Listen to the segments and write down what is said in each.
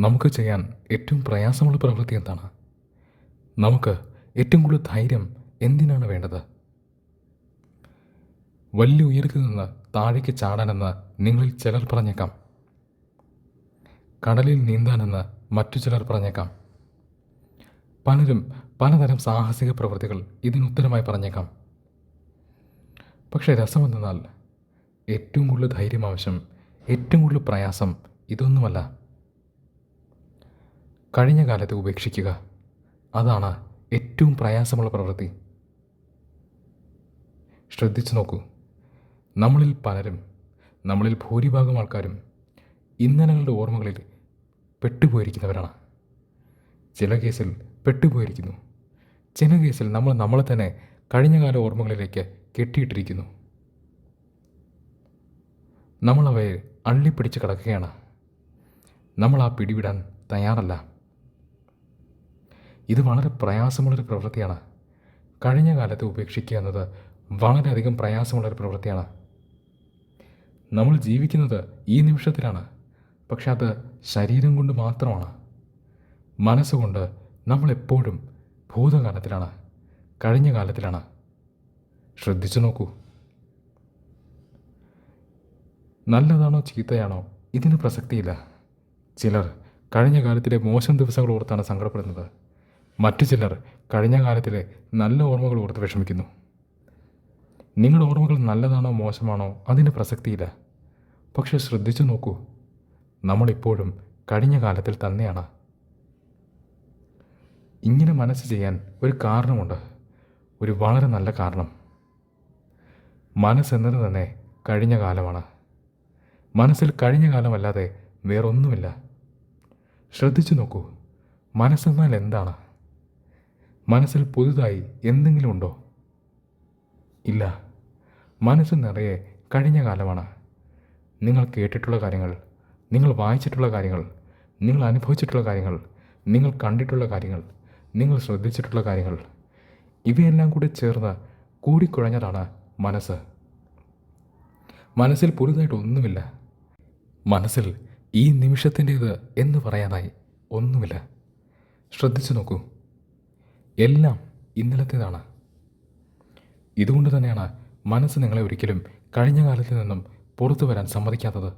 നമുക്ക് ചെയ്യാൻ ഏറ്റവും പ്രയാസമുള്ള പ്രവൃത്തി എന്താണ്? നമുക്ക് ഏറ്റവും കൂടുതൽ ധൈര്യം എന്തിനാണ് വേണ്ടത്? വലിയ ഉയരത്തിൽ നിന്ന് താഴേക്ക് ചാടാനെന്ന് നിങ്ങളിൽ ചിലർ പറഞ്ഞേക്കാം. കടലിൽ നീന്താനെന്ന് മറ്റു ചിലർ പറഞ്ഞേക്കാം. പലരും പലതരം സാഹസിക പ്രവൃത്തികൾ ഇതിനുത്തരമായി പറഞ്ഞേക്കാം. പക്ഷേ രസമെന്തെന്നാൽ ഏറ്റവും കൂടുതൽ ധൈര്യം ആവശ്യം ഏറ്റവും കൂടുതൽ പ്രയാസം ഇതൊന്നുമല്ല. കഴിഞ്ഞ കാലത്തെ ഉപേക്ഷിക്കുക. അതാണ് ഏറ്റവും പ്രയാസമുള്ള പ്രവൃത്തി. ശ്രദ്ധിച്ചു നോക്കൂ. നമ്മളിൽ പലരും നമ്മളിൽ ഭൂരിഭാഗം ആൾക്കാരും ഇന്ധനങ്ങളുടെ ഓർമ്മകളിൽ പെട്ടുപോയിരിക്കുന്നവരാണ്. ചില കേസിൽ പെട്ടുപോയിരിക്കുന്നു. ചില കേസിൽ നമ്മൾ നമ്മളെ തന്നെ കഴിഞ്ഞകാല ഓർമ്മകളിലേക്ക് കെട്ടിയിട്ടിരിക്കുന്നു. നമ്മളവയെ അള്ളിപ്പിടിച്ച് കിടക്കുകയാണ്. നമ്മൾ ആ പിടിവിടാൻ തയ്യാറല്ല. ഇത് വളരെ പ്രയാസമുള്ളൊരു പ്രവൃത്തിയാണ്. കഴിഞ്ഞ കാലത്തെ ഉപേക്ഷിക്കുക എന്നത് വളരെയധികം പ്രയാസമുള്ളൊരു പ്രവൃത്തിയാണ്. നമ്മൾ ജീവിക്കുന്നത് ഈ നിമിഷത്തിലാണ്. പക്ഷെ അത് ശരീരം കൊണ്ട് മാത്രമാണ്. മനസ്സുകൊണ്ട് നമ്മൾ എപ്പോഴും ഭൂതകാലത്തിലാണ്. കഴിഞ്ഞ കാലത്തിലാണ്. ശ്രദ്ധിച്ചു നോക്കൂ. നല്ലതാണോ ചീത്തയാണോ ഇതിന് പ്രസക്തിയില്ല. ചിലർ കഴിഞ്ഞ കാലത്തിലെ മോശം ദിവസങ്ങൾ ഓർത്താണ് സങ്കടപ്പെടുന്നത്. മറ്റു ചിലർ കഴിഞ്ഞ കാലത്തിലെ നല്ല ഓർമ്മകൾ ഓർത്ത് വിഷമിക്കുന്നു. നിങ്ങളുടെ ഓർമ്മകൾ നല്ലതാണോ മോശമാണോ അതിന് പ്രസക്തിയില്ല. പക്ഷെ ശ്രദ്ധിച്ചു നോക്കൂ നമ്മളിപ്പോഴും കഴിഞ്ഞ കാലത്തിൽ തന്നെയാണ്. ഇങ്ങനെ മനസ്സ് ചെയ്യാൻ ഒരു കാരണമുണ്ട് ഒരു വളരെ നല്ല കാരണം. മനസ്സെന്നത് തന്നെ കഴിഞ്ഞ കാലമാണ്. മനസ്സിൽ കഴിഞ്ഞ കാലമല്ലാതെ വേറൊന്നുമില്ല. ശ്രദ്ധിച്ചു നോക്കൂ മനസ്സെന്നാൽ എന്താണ്? മനസ്സിൽ പുതുതായി എന്തെങ്കിലും ഉണ്ടോ? ഇല്ല. മനസ്സ് നിറയെ കഴിഞ്ഞ കാലമാണ്. നിങ്ങൾ കേട്ടിട്ടുള്ള കാര്യങ്ങൾ നിങ്ങൾ വായിച്ചിട്ടുള്ള കാര്യങ്ങൾ നിങ്ങൾ അനുഭവിച്ചിട്ടുള്ള കാര്യങ്ങൾ നിങ്ങൾ കണ്ടിട്ടുള്ള കാര്യങ്ങൾ നിങ്ങൾ ശ്രദ്ധിച്ചിട്ടുള്ള കാര്യങ്ങൾ ഇവയെല്ലാം കൂടി ചേർന്ന് കൂടിക്കുഴഞ്ഞതാണ് മനസ്സ്. മനസ്സിൽ പുതുതായിട്ട് ഒന്നുമില്ല. മനസ്സിൽ ഈ നിമിഷത്തിന്റേത് എന്ന് പറയാനായി ഒന്നുമില്ല. ശ്രദ്ധിച്ചു നോക്കൂ. എല്ലാം ഇന്നലത്തേതാണ് ഇതുകൊണ്ട് തന്നെയാണ് മനസ്സ് നിങ്ങളെ ഒരിക്കലും കഴിഞ്ഞ കാലത്തിൽ നിന്നും പുറത്തു വരാൻ സമ്മതിക്കാത്തത്.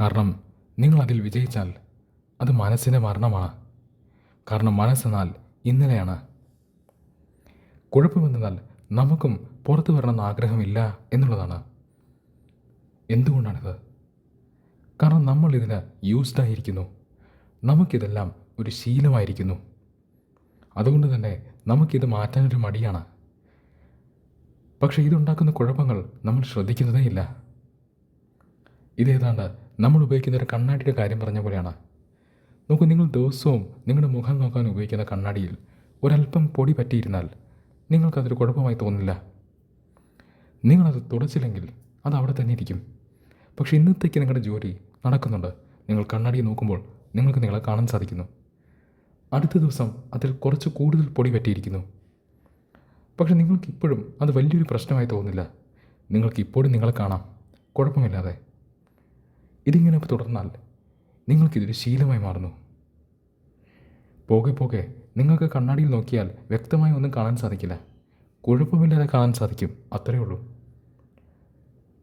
കാരണം നിങ്ങൾ അതിൽ വിജയിച്ചാൽ അത് മനസ്സിന്റെ മരണമാണ്. കാരണം മനസ്സെന്നാൽ ഇന്നലെയാണ്. കുഴപ്പമെന്നാൽ നമുക്കും പുറത്തു വരണമെന്ന് ആഗ്രഹമില്ല എന്നുള്ളതാണ്. എന്തുകൊണ്ടാണിത്? കാരണം നമ്മൾ ഇതിന് യൂസ്ഡ് ആയിരിക്കുന്നു. നമുക്കിതെല്ലാം ഒരു ശീലമായിരിക്കുന്നു. അതുകൊണ്ട് തന്നെ നമുക്കിത് മാറ്റാനൊരു മടിയാണ്. പക്ഷേ ഇതുണ്ടാക്കുന്ന കുഴപ്പങ്ങൾ നമ്മൾ ശ്രദ്ധിക്കുന്നതേ ഇല്ല. ഇതേതാണ്ട് നമ്മൾ ഉപയോഗിക്കുന്ന ഒരു കണ്ണാടിയുടെ കാര്യം പറഞ്ഞ പോലെയാണ്. നോക്കൂ നിങ്ങൾ ദിവസവും നിങ്ങളുടെ മുഖം നോക്കാൻ ഉപയോഗിക്കുന്ന കണ്ണാടിയിൽ ഒരല്പം പൊടി പറ്റിയിരുന്നാൽ നിങ്ങൾക്കതൊരു കുഴപ്പമായി തോന്നില്ല. നിങ്ങളത് തുടച്ചില്ലെങ്കിൽ അത് അവിടെ തന്നെ ഇരിക്കും. പക്ഷേ ഇന്നത്തേക്ക് നിങ്ങളുടെ ജോലി നടക്കുന്നുണ്ട്. നിങ്ങൾ കണ്ണാടി നോക്കുമ്പോൾ നിങ്ങൾക്ക് നിങ്ങളെ കാണാൻ സാധിക്കുന്നു. അടുത്ത ദിവസം അതിൽ കുറച്ച് കൂടുതൽ പൊടി പറ്റിയിരിക്കുന്നു പക്ഷെ നിങ്ങൾക്കിപ്പോഴും അത് വലിയൊരു പ്രശ്നമായി തോന്നില്ല. നിങ്ങൾക്കിപ്പോഴും നിങ്ങളെ കാണാം. കുഴപ്പമില്ലാതെ. ഇതിങ്ങനെ തുടർന്നാൽ നിങ്ങൾക്കിതൊരു ശീലമായി മാറുന്നു. പോകെ പോകെ നിങ്ങൾക്ക് കണ്ണാടിയിൽ നോക്കിയാൽ വ്യക്തമായി ഒന്നും കാണാൻ സാധിക്കില്ല. കുഴപ്പമില്ലാതെ കാണാൻ സാധിക്കും. അത്രയേ ഉള്ളൂ.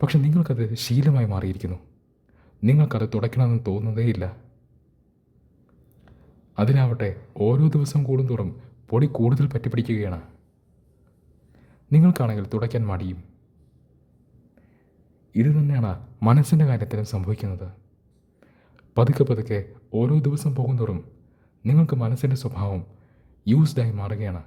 പക്ഷെ നിങ്ങൾക്കത് ശീലമായി മാറിയിരിക്കുന്നു. നിങ്ങൾക്കത് തുടയ്ക്കണമെന്ന് തോന്നുന്നതേയില്ല. അതിനാവട്ടെ ഓരോ ദിവസം കൂടുന്തോറും പൊടി കൂടുതൽ പറ്റിപ്പിടിക്കുകയാണ് നിങ്ങൾക്കാണെങ്കിൽ തുടയ്ക്കാൻ മടിയും. ഇത് തന്നെയാണ് മനസ്സിന്റെ കാര്യത്തിലും സംഭവിക്കുന്നത്. പതുക്കെ പതുക്കെ ഓരോ ദിവസം പോകുന്തോറും നിങ്ങൾക്ക് മനസ്സിന്റെ സ്വഭാവം യൂസ്ഡായി മാറുകയാണ്.